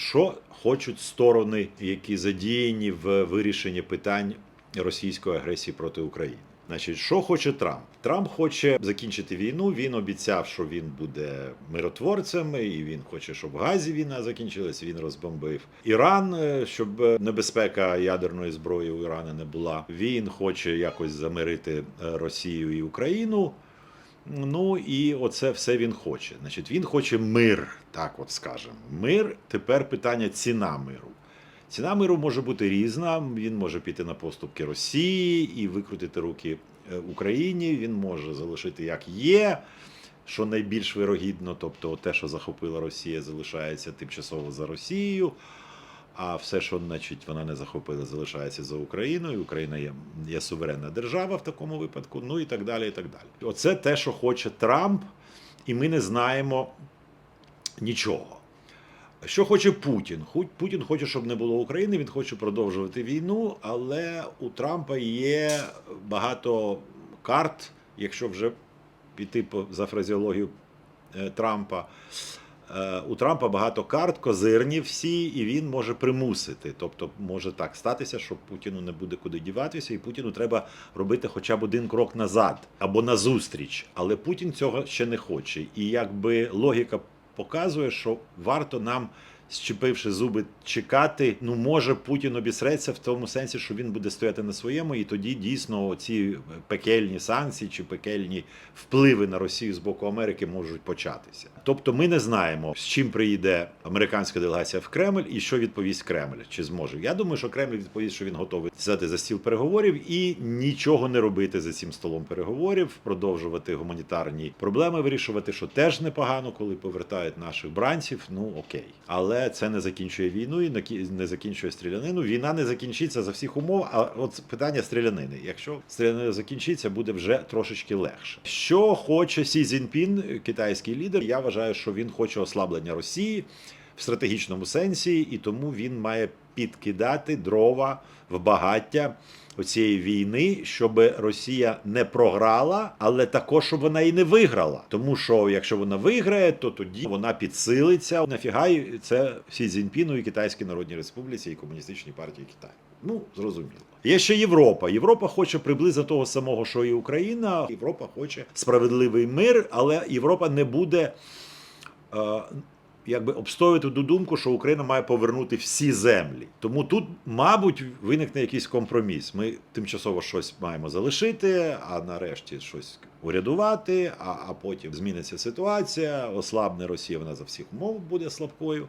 Що хочуть сторони, які задіяні в вирішенні питань російської агресії проти України? Значить, що хоче Трамп? Трамп хоче закінчити війну. Він обіцяв, що він буде миротворцем, і він хоче, щоб в Газі війна закінчилась. Він розбомбив Іран, е, щоб небезпека ядерної зброї у Ірана не була. Він хоче якось замирити е, Росію і Україну. Ну і оце все він хоче. Значить, він хоче мир, так от скажемо. Мир тепер питання ціна миру. Ціна миру може бути різна. Він може піти на поступки Росії і викрутити руки е, Україні. Він може залишити як є, що найбільш вирогідно, тобто те, що захопила Росія, залишається тимчасово за Росією. А все, що значить, вона не захопила, залишається за Україною. Україна є, є суверенна держава в такому випадку, ну і так далі. і так далі. Оце те, що хоче Трамп, і ми не знаємо нічого. Що хоче Путін? Путін хоче, щоб не було України, він хоче продовжувати війну, але у Трампа є багато карт, якщо вже піти по, за фразеологію е, Трампа. Е, У Трампа багато карт, козирні всі, і він може примусити. Тобто може так статися, що Путіну не буде куди діватися, і Путіну треба робити хоча б один крок назад або назустріч. Але Путін цього ще не хоче. І якби логіка показує, що варто нам. Щепивши зуби, чекати, ну може Путін обісреться в тому сенсі, що він буде стояти на своєму, і тоді дійсно ці пекельні санкції чи пекельні впливи на Росію з боку Америки можуть початися. Тобто, ми не знаємо, з чим приїде американська делегація в Кремль і що відповість Кремль, чи зможе. Я думаю, що Кремль відповість, що він готовий сідати за стіл переговорів і нічого не робити за цим столом переговорів, продовжувати гуманітарні проблеми вирішувати, що теж непогано, коли повертають наших бранців. Ну окей, але це не закінчує війну і не закінчує стрілянину. Війна не закінчиться за всіх умов. А от питання стрілянини. Якщо стрілянина закінчиться, буде вже трошечки легше. Що хоче Сі Цзіньпін, китайський лідер? Я вважаю, що він хоче ослаблення Росії в стратегічному сенсі, і тому він має підкидати дрова в багаття оцієї війни, щоб Росія не програла, але також щоб вона і не виграла. Тому що якщо вона виграє, то тоді вона підсилиться. Нафіга це Сі Цзіньпіну і Китайській Народній Республіці і Комуністичній партії Китаю. Ну, зрозуміло. Є ще Європа. Європа хоче приблизно того самого, що і Україна. Європа хоче справедливий мир, але Європа не буде. Е, Якби обстоювати ту думку, що Україна має повернути всі землі. Тому тут, мабуть, виникне якийсь компроміс. Ми тимчасово щось маємо залишити, а нарешті щось урядувати, а, а потім зміниться ситуація, ослабне Росія, вона за всіх умов буде слабкою.